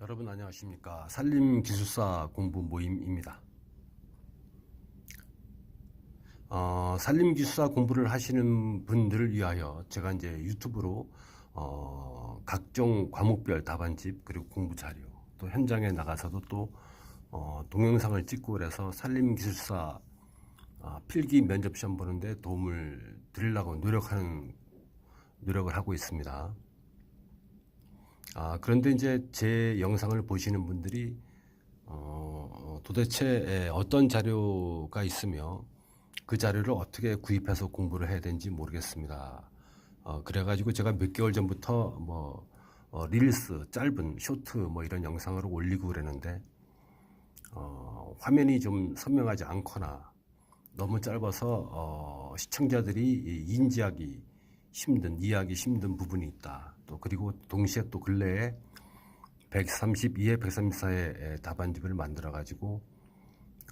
여러분 안녕하십니까 산림 기술사 공부 모임입니다 어, 산림 기술사 공부를 하시는 분들을 위하여 제가 이제 유튜브로 어, 각종 과목별 답안집 그리고 공부 자료 또 현장에 나가서도 또 어, 동영상을 찍고 그래서 산림 기술사 아, 필기 면접 시험 보는데 도움을 드리려고 노력하는 노력을 하고 있습니다. 아, 그런데 이제 제 영상을 보시는 분들이 어, 도대체 에, 어떤 자료가 있으며 그 자료를 어떻게 구입해서 공부를 해야 되는지 모르겠습니다. 어, 그래가지고 제가 몇 개월 전부터 뭐 어, 릴스, 짧은 쇼트 뭐 이런 영상을 올리고 그랬는데 어, 화면이 좀 선명하지 않거나 너무 짧아서 어, 시청자들이 이 인지하기 힘든 이해하기 힘든 부분이 있다. 또 그리고 동시에 또 근래에 132회, 134회 답안집을 만들어 가지고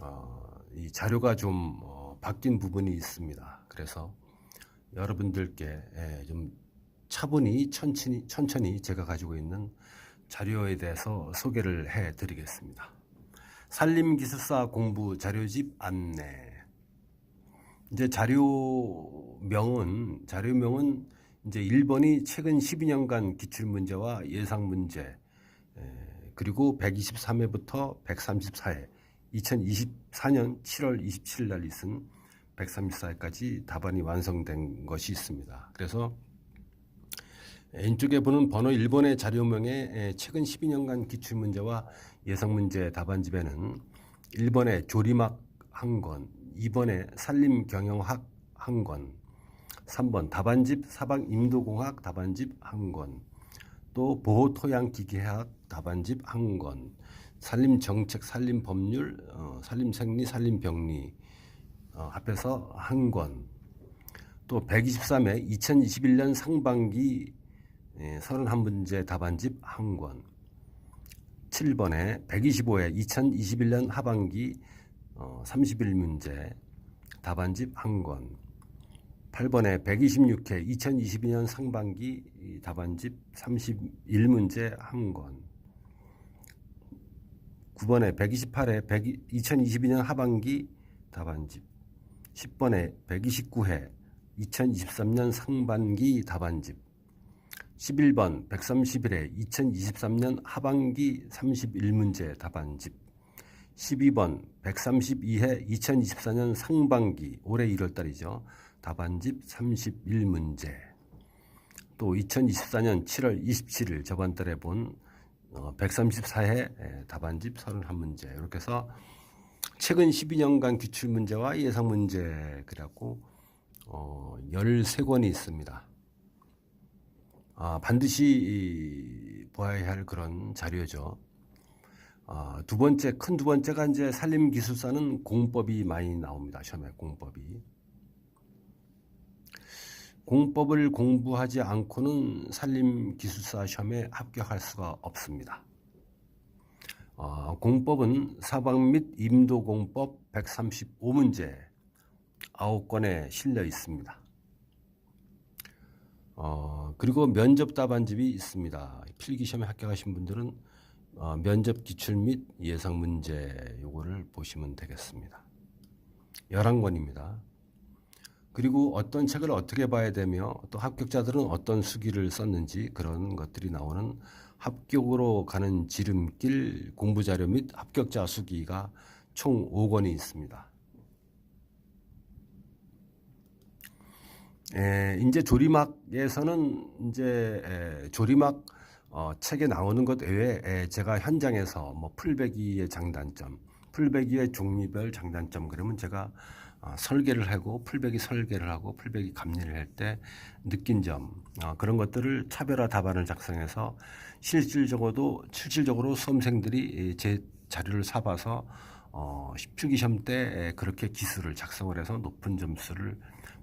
어, 이 자료가 좀 어, 바뀐 부분이 있습니다. 그래서 여러분들께 예, 좀 차분히 천천히 천천히 제가 가지고 있는 자료에 대해서 소개를 해 드리겠습니다. 산림기술사 공부 자료집 안내. 이제 자료명은 자료명은 이제 1번이 최근 12년간 기출 문제와 예상 문제 에, 그리고 123회부터 134회 2024년 7월 27일 날 있은 134회까지 답안이 완성된 것이 있습니다. 그래서 왼쪽에 보는 번호 1번의 자료명에 최근 12년간 기출문제와 예상문제 답안집에는 1번에 조리막 한 권, 2번에 산림경영학 한 권, 3번 답안집 사방 임도공학 답안집 한 권, 또 보호토양기계학 답안집 한 권, 산림정책, 산림법률, 어, 산림생리, 산림병리 어, 합해서 한 권, 또 123회 2021년 상반기 예, 31문제 답안집 한 권, 7번에 125회 2021년 하반기 어, 31 문제 답안집 한 권, 8번에 126회 2022년 상반기 이 답안집 31문제 한 권, 9번에 128회 100, 2022년 하반기 답안집, 10번에 129회 2023년 상반기 답안집, 11번 131회 2023년 하반기 31문제 답안집 12번 132회 2024년 상반기 올해 1월달이죠. 답안집 31문제 또 2024년 7월 27일 저번 달에 본 134회 답안집 31문제 이렇게 해서 최근 12년간 기출문제와 예상문제 그래갖고 어, 13권이 있습니다. 아, 반드시 보아야 할 그런 자료죠. 아, 두 번째, 큰 두 번째가 이제 산림 기술사는 공법이 많이 나옵니다. 시험에 공법이. 공법을 공부하지 않고는 산림 기술사 시험에 합격할 수가 없습니다. 아, 공법은 사방 및 임도 공법 135문제 9건에 실려 있습니다. 어, 그리고 면접 답안집이 있습니다. 필기 시험에 합격하신 분들은 어, 면접 기출 및 예상 문제 요거를 보시면 되겠습니다. 11권입니다. 그리고 어떤 책을 어떻게 봐야 되며 또 합격자들은 어떤 수기를 썼는지 그런 것들이 나오는 합격으로 가는 지름길 공부 자료 및 합격자 수기가 총 5권이 있습니다. 에, 이제 조리막에서는 이제 에, 조리막 어, 책에 나오는 것 외에 에, 제가 현장에서 뭐 풀베기의 장단점, 풀베기의 종류별 장단점 그러면 제가 어, 설계를 하고 풀베기 설계를 하고 풀베기 감리를 할 때 느낀 점 어, 그런 것들을 차별화 답안을 작성해서 실질적으로도 실질적으로 수험생들이 제 자료를 사봐서 어, 필기 시험 때 그렇게 기술을 작성을 해서 높은 점수를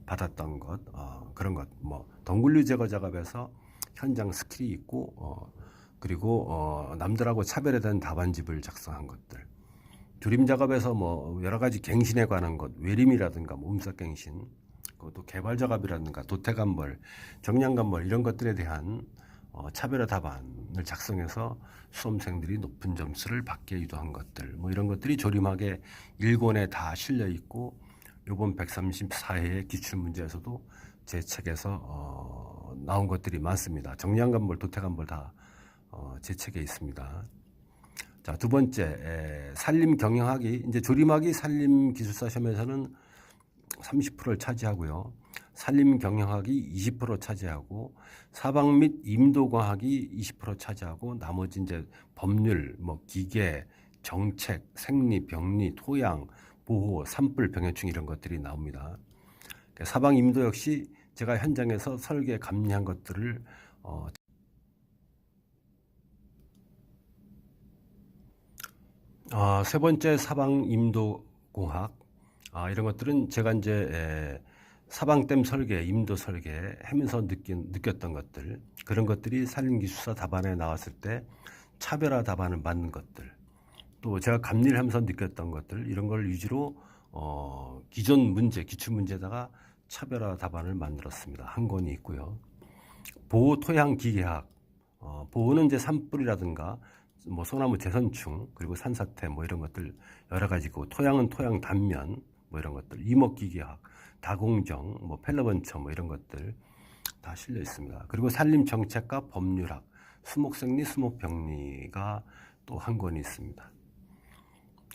받았던 것 어, 그런 것뭐 덩굴류 제거 작업에서 현장 스킬이 있고 어, 그리고 어, 남들하고 차별화된 답안집을 작성한 것들. 조림 작업에서 뭐 여러 가지 갱신에 관한 것 외림이라든가 몸살 갱신 그것도 개발 작업이라든가 도태감벌 정량감벌 이런 것들에 대한 어, 차별화 답안을 작성해서 수험생들이 높은 점수를 받게 유도한 것들. 뭐 이런 것들이 조림하게 일권에 다 실려 있고 요번 134회의 기출문제에서도 제 책에서 어, 나온 것들이 많습니다. 정량간벌, 도태간벌 다 어, 제 책에 있습니다. 자, 두 번째, 에, 산림 경영학이, 이제 조림학이 산림 기술사 시험에서는 30%를 차지하고요. 산림 경영학이 20% 차지하고 사방 및 임도과학이 20% 차지하고 나머지 이제 법률, 뭐 기계, 정책, 생리, 병리, 토양, 보호, 산불, 병해충 이런 것들이 나옵니다. 사방 임도 역시 제가 현장에서 설계 감리한 것들을 어, 아, 세 번째 사방 임도 공학. 아, 이런 것들은 제가 이제 에, 사방댐 설계, 임도 설계 하면서 느낀, 느꼈던 것들. 그런 것들이 산림기술사 답안에 나왔을 때 차별화 답안을 만든 것들. 또 제가 감리를 하면서 느꼈던 것들 이런 걸 위주로 어, 기존 문제, 기출 문제다가 차별화 답안을 만들었습니다. 한 권이 있고요. 보호 토양 기계학 어, 보호는 이제 산불이라든가 뭐 소나무 재선충 그리고 산사태 뭐 이런 것들 여러 가지고 토양은 토양 단면 뭐 이런 것들 이목기계학 다공정 뭐 펠러번처 뭐 이런 것들 다 실려 있습니다. 그리고 산림 정책과 법률학 수목생리 수목병리가 또 한 권이 있습니다.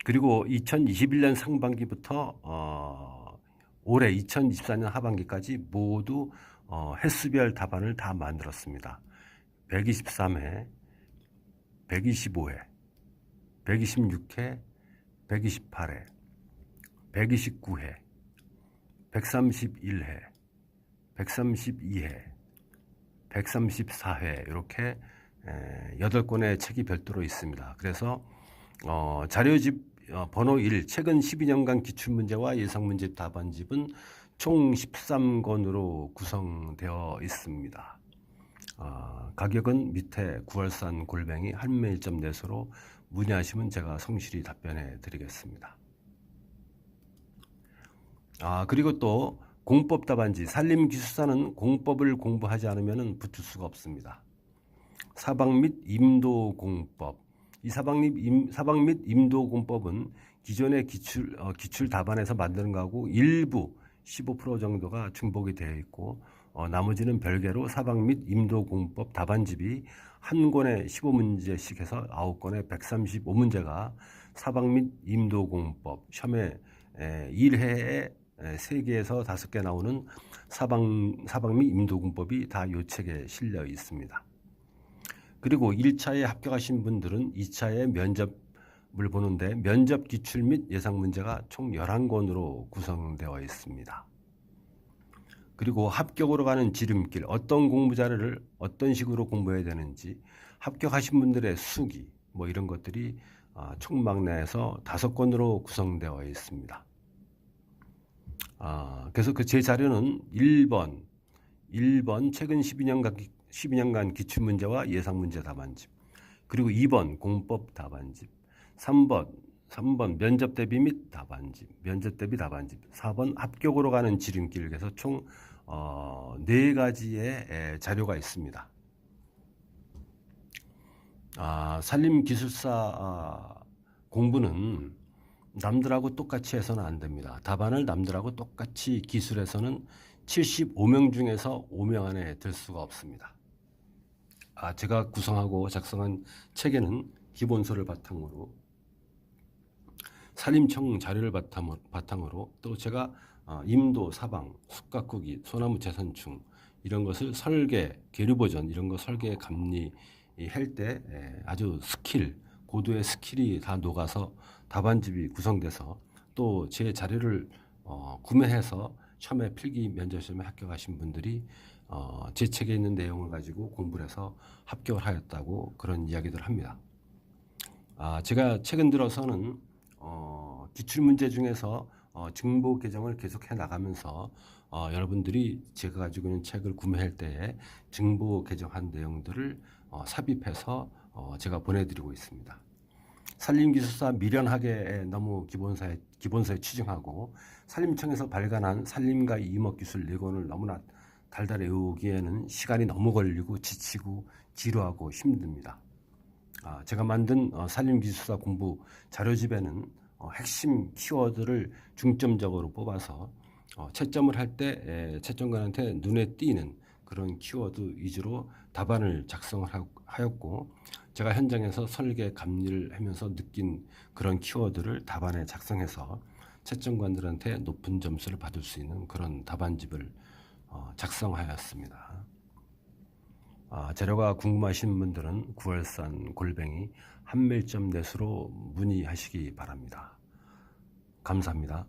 그리고 2021년 상반기부터 어, 올해 2024년 하반기까지 모두 어, 횟수별 답안을 다 만들었습니다. 123회, 125회, 126회, 128회, 129회, 131회, 132회, 134회 이렇게 에, 8권의 책이 별도로 있습니다. 그래서 어, 자료집 어, 번호 1 최근 12년간 기출문제와 예상문제 답안집은 총 13권으로 구성되어 있습니다. 어, 가격은 밑에 9월산 골뱅이 한매 1.4소로 문의하시면 제가 성실히 답변해 드리겠습니다. 아, 그리고 또 공법 답안지 산림기술사는 공법을 공부하지 않으면 붙을 수가 없습니다. 사방 및 임도 공법 이 사방 및, 임, 사방 및 임도 공법은 기존의 기출 어, 기출 답안에서 만드는 거하고 일부 15% 정도가 중복이 되어 있고 어, 나머지는 별개로 사방 및 임도 공법 답안집이 한 권에 15문제씩 해서 9권에 135문제가 사방 및 임도 공법 시험에 1회에 3개에서 5개 나오는 사방, 사방 및 임도공법이 다 요 책에 실려 있습니다. 그리고 1차에 합격하신 분들은 2차에 면접을 보는데 면접 기출 및 예상 문제가 총 11권으로 구성되어 있습니다. 그리고 합격으로 가는 지름길, 어떤 공부 자료를 어떤 식으로 공부해야 되는지 합격하신 분들의 수기, 뭐 이런 것들이 총망내에서 다섯 권으로 구성되어 있습니다. 아, 그래서 그 제 자료는 1번, 1번 최근 12년간, 12년간 기출문제와 예상문제 답안집, 그리고 2번 공법 답안집, 3번, 3번 면접 대비 및 답안집, 면접 대비 답안집, 4번 합격으로 가는 지름길, 그래서 총 어, 네 가지의 에, 자료가 있습니다. 아, 산림기술사 아, 공부는 남들하고 똑같이 해서는 안 됩니다. 답안을 남들하고 똑같이 기술해서는 75명 중에서 5명 안에 들 수가 없습니다. 아, 제가 구성하고 작성한 책에는 기본서를 바탕으로 산림청 자료를 바탕으로 또 제가 어, 임도, 사방, 숲가꾸기, 소나무 재산충 이런 것을 설계, 계류 버전 이런 거 설계 감리 할 때 아주 스킬, 고도의 스킬이 다 녹아서 답안집이 구성돼서 또 제 자료를 어, 구매해서 처음에 필기 면접 시험에 합격하신 분들이 어, 제 책에 있는 내용을 가지고 공부를 해서 합격을 하였다고 그런 이야기들을 합니다. 아, 제가 최근 들어서는 어, 기출 문제 중에서 어, 증보 개정을 계속해 나가면서 어, 여러분들이 제가 가지고 있는 책을 구매할 때에 증보 개정한 내용들을 어, 삽입해서 어, 제가 보내드리고 있습니다. 산림기술사 미련하게 너무 기본서에, 기본서에 취중하고 산림청에서 발간한 산림과 이목기술 4권을 너무나 달달해 외우기에는 시간이 너무 걸리고 지치고 지루하고 힘듭니다. 아, 제가 만든 어, 산림기술사 공부 자료집에는 어, 핵심 키워드를 중점적으로 뽑아서 어, 채점을 할 때 채점관한테 눈에 띄는 그런 키워드 위주로 답안을 작성을 하- 하였고 제가 현장에서 설계 감리를 하면서 느낀 그런 키워드를 답안에 작성해서 채점관들한테 높은 점수를 받을 수 있는 그런 답안집을 어, 작성하였습니다. 아, 재료가 궁금하신 분들은 9월산 골뱅이 한밀점 넷으로 문의하시기 바랍니다. 감사합니다.